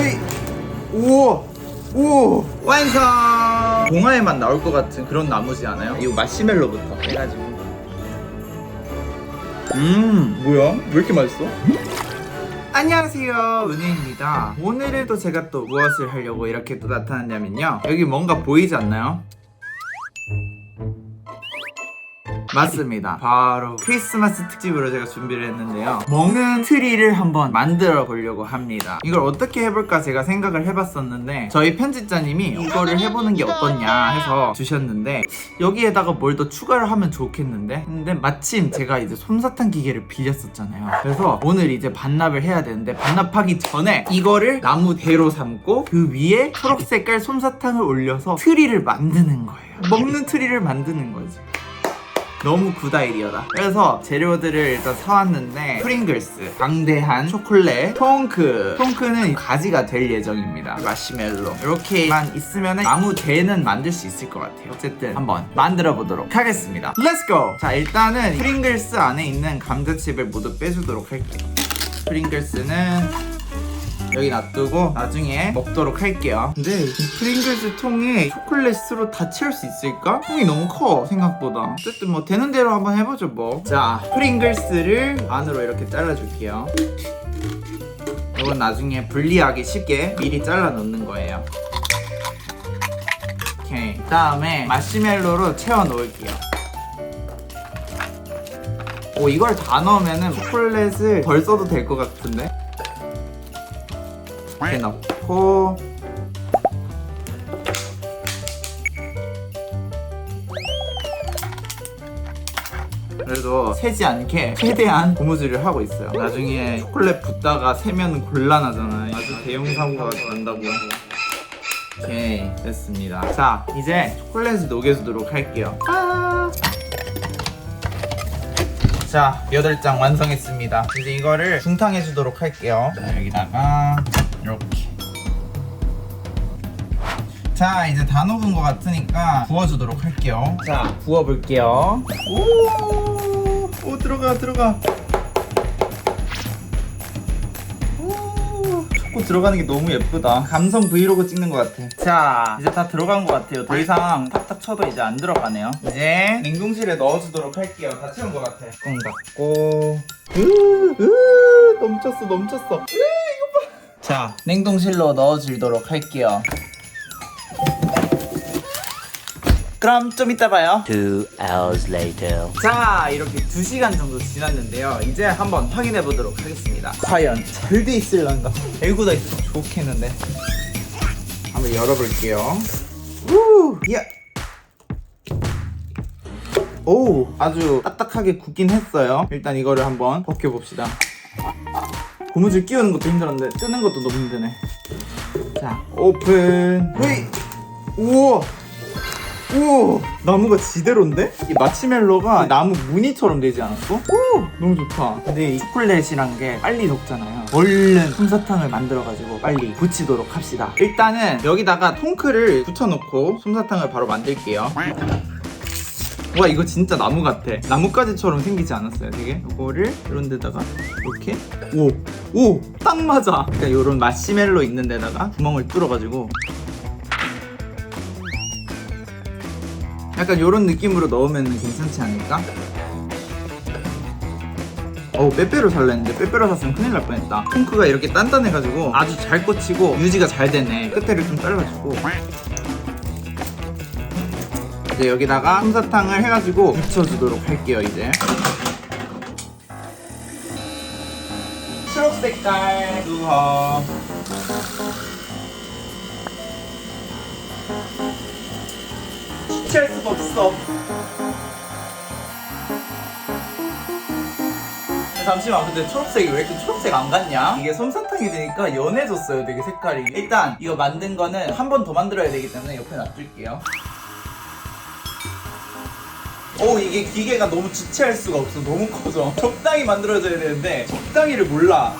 헤이 우와 오 완성 동화에만 나올 것 같은 그런 나무지 않아요? 이거 마시멜로부터 해가지고 음 뭐야 왜 이렇게 맛있어? 안녕하세요 은혜입니다 오늘에도 제가 또 무엇을 하려고 이렇게 또 나타났냐면요 여기 뭔가 보이지 않나요? 맞습니다. 바로 크리스마스 특집으로 제가 준비를 했는데요. 먹는 트리를 한번 만들어 보려고 합니다. 이걸 어떻게 해볼까 제가 생각을 해봤었는데 저희 편집자님이 이거를 해보는 게 어떻냐 해서 주셨는데 여기에다가 뭘 더 추가를 하면 좋겠는데 근데 마침 제가 이제 솜사탕 기계를 빌렸었잖아요. 그래서 오늘 이제 반납을 해야 되는데 반납하기 전에 이거를 나무 대로 삼고 그 위에 초록 색깔 솜사탕을 올려서 트리를 만드는 거예요. 먹는 트리를 만드는 거지. 너무 굿 아이디어다. 그래서 재료들을 일단 사왔는데 프링글스, 방대한 초콜릿, 통크. 통크는 가지가 될 예정입니다. 마시멜로. 이렇게만 있으면 나무 대는 만들 수 있을 것 같아요. 어쨌든 한번 만들어 보도록 하겠습니다. Go! 자 일단은 프링글스 안에 있는 감자칩을 모두 빼주도록 할게요. 프링글스는 여기 놔두고 나중에 먹도록 할게요. 근데 이 프링글스 통에 초콜릿으로 다 채울 수 있을까? 통이 너무 커 생각보다. 어쨌든 뭐 되는 대로 한번 해보죠 뭐. 자 프링글스를 안으로 이렇게 잘라줄게요. 이건 나중에 분리하기 쉽게 미리 잘라 놓는 거예요. 오케이. 다음에 마시멜로로 채워 놓을게요. 오 이걸 다 넣으면은 초콜릿을 덜 써도 될 것 같은데? 이렇게 넣고. 그래도 새지 않게 최대한 고무줄을 하고 있어요. 나중에 초콜릿 붓다가 세면 곤란하잖아요. 아주 대형 사고가 난다고. 오케이 됐습니다. 자 이제 초콜릿을 녹여주도록 할게요. 아~ 자, 8장 완성했습니다. 이제 이거를 중탕해 주도록 할게요. 자, 여기다가 이렇게. 자, 이제 다 녹은 것 같으니까 부어주도록 할게요. 자, 부어볼게요. 오, 오 들어가, 들어가. 오, 초코 들어가는 게 너무 예쁘다. 감성 브이로그 찍는 것 같아. 자, 이제 다 들어간 것 같아요. 더 이상 탁탁 쳐도 이제 안 들어가네요. 이제 냉동실에 넣어주도록 할게요. 다 채운 것 같아. 뚜껑 닫고. 으, 으, 넘쳤어, 넘쳤어. 으. 자, 냉동실로 넣어주도록 할게요. 그럼 좀 이따 봐요. Two hours later. 자 이렇게 2시간 정도 지났는데요 이제 한번 확인해 보도록 하겠습니다 과연 잘돼 있을란가 열고다 있어서 좋겠는데 한번 열어볼게요 우 야. 오 아주 딱딱하게 굳긴 했어요 일단 이거를 한번 벗겨봅시다 고무줄 끼우는 것도 힘들었는데 뜨는 것도 너무 힘드네. 자 오픈. 헤이! 우와! 오 나무가 지대로인데? 이 마치멜로가 나무 무늬처럼 되지 않았어? 오! 너무 좋다. 근데 이 초콜릿이란 게 빨리 녹잖아요. 얼른 솜사탕을 만들어가지고 빨리 붙이도록 합시다. 일단은 여기다가 통크를 붙여놓고 솜사탕을 바로 만들게요 와 이거 진짜 나무 같아. 나뭇가지처럼 생기지 않았어요 되게? 이거를 이런 데다가 이렇게? 오 오 딱 맞아. 그러니까 이런 마시멜로 있는 데다가 구멍을 뚫어가지고. 약간 이런 느낌으로 넣으면 괜찮지 않을까? 어우 빼빼로 했는데. 빼빼로 샀으면 큰일 날 뻔했다. 통크가 이렇게 단단해가지고 아주 잘 꽂히고 유지가 잘 되네. 끝에를 좀 잘라주고 이제 여기다가 솜사탕을 해가지고 묻혀주도록 할게요 이제 초록 색깔 두허 취할 수가 없어. 잠시만 근데 초록색이 왜 이렇게 초록색 안 같냐? 이게 솜사탕이 되니까 연해졌어요 되게 색깔이 일단 이거 만든 거는 한 번 더 만들어야 되기 때문에 옆에 놔둘게요 오 이게 기계가 너무 주체할 수가 없어 너무 커져 적당히 만들어져야 되는데 적당히를 몰라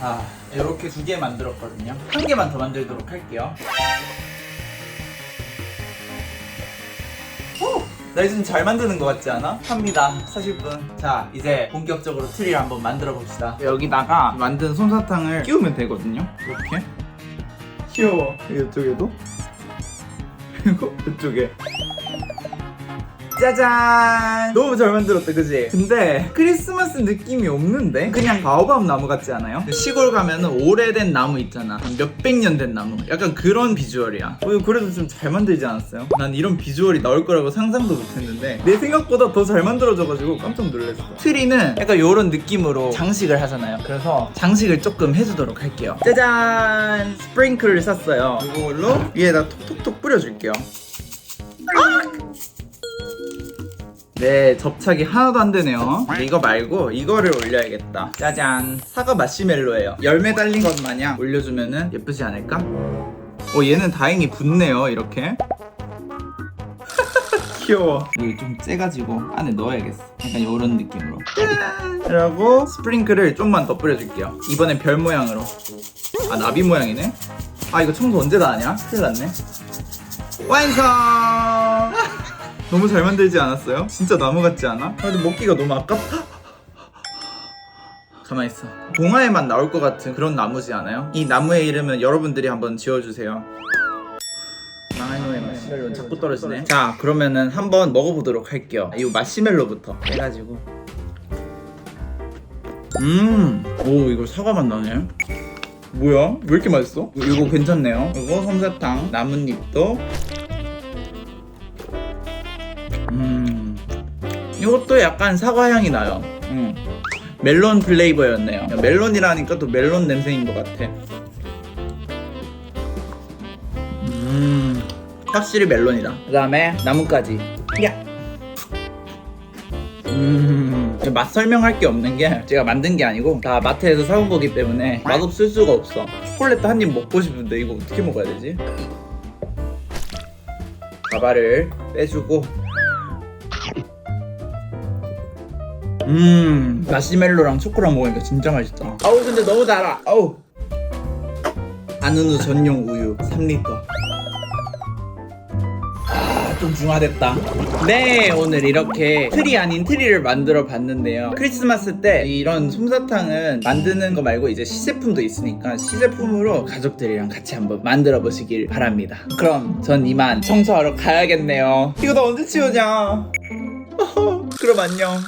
아 이렇게 두 개 만들었거든요 한 개만 더 만들도록 할게요 오! 나 요즘 잘 만드는 것 같지 않아? 합니다. 40분. 자, 이제 본격적으로 트리를 한번 만들어 봅시다. 여기다가 만든 솜사탕을 끼우면 되거든요. 이렇게. 귀여워. 이쪽에도. 그리고 이쪽에. 짜잔! 너무 잘 만들었다, 그지? 근데 크리스마스 느낌이 없는데? 그냥 바오밥 나무 같지 않아요? 시골 가면 은 오래된 나무 있잖아. 한 몇백 년 된 나무. 약간 그런 비주얼이야. 어, 그래도 좀 잘 만들지 않았어요? 난 이런 비주얼이 나올 거라고 상상도 못 했는데 내 생각보다 더 잘 만들어져가지고 깜짝 놀랐어. 트리는 약간 이런 느낌으로 장식을 하잖아요. 그래서 장식을 조금 해주도록 할게요. 짜잔! 스프링클을 샀어요. 이걸로 위에다 톡톡톡 뿌려줄게요. 네, 접착이 하나도 안 되네요. 이거 말고 이거를 올려야겠다. 짜잔, 사과 마시멜로예요. 열매 달린 것 마냥 올려주면은 예쁘지 않을까? 어, 얘는 다행히 붙네요, 이렇게. 귀여워. 이게 좀 째가지고 안에 넣어야겠어. 약간 이런 느낌으로. 그리고 스프링클을 좀만 더 뿌려줄게요. 이번엔 별 모양으로. 아, 나비 모양이네? 아, 이거 청소 언제 다 하냐? 큰일 났네. 완성! 너무 잘 만들지 않았어요? 진짜 나무 같지 않아? 아, 근데 먹기가 너무 아깝다. 가만 있어. 동화에만 나올 것 같은 그런 나무지 않아요? 이 나무의 이름은 여러분들이 한번 지어주세요. 마이노의 마시멜로는 자꾸 떨어지네. 자, 그러면은 한번 먹어보도록 할게요. 이 마시멜로부터 해가지고. 음, 오 이거 사과 맛 나네. 뭐야? 왜 이렇게 맛있어? 이거 괜찮네요. 이거 솜사탕, 나뭇잎도. 이것도 약간 사과 향이 나요. 음. 멜론 플레이버였네요. 멜론이라니까 또 멜론 냄새인 것 같아. 음, 확실히 멜론이다. 그 다음에 나뭇가지. 야. 음, 맛 설명할 게 없는 게 제가 만든 게 아니고 다 마트에서 사온 거기 때문에 맛없을 수가 없어. 초콜릿 한입 먹고 싶은데 이거 어떻게 먹어야 되지? 가발을 빼주고 음 마시멜로랑 초코랑 먹으니까 진짜 맛있다 아우 근데 너무 달아 아우 안우누 전용 우유 3리터 아, 좀 중화됐다. 네, 오늘 이렇게 트리 아닌 트리를 만들어 봤는데요. 크리스마스 때 이런 솜사탕은 만드는 거 말고 이제 시제품도 있으니까 시제품으로 가족들이랑 같이 한번 만들어 보시길 바랍니다. 그럼 전 이만 청소하러 가야겠네요. 이거 나 언제 치우냐? 그럼 안녕.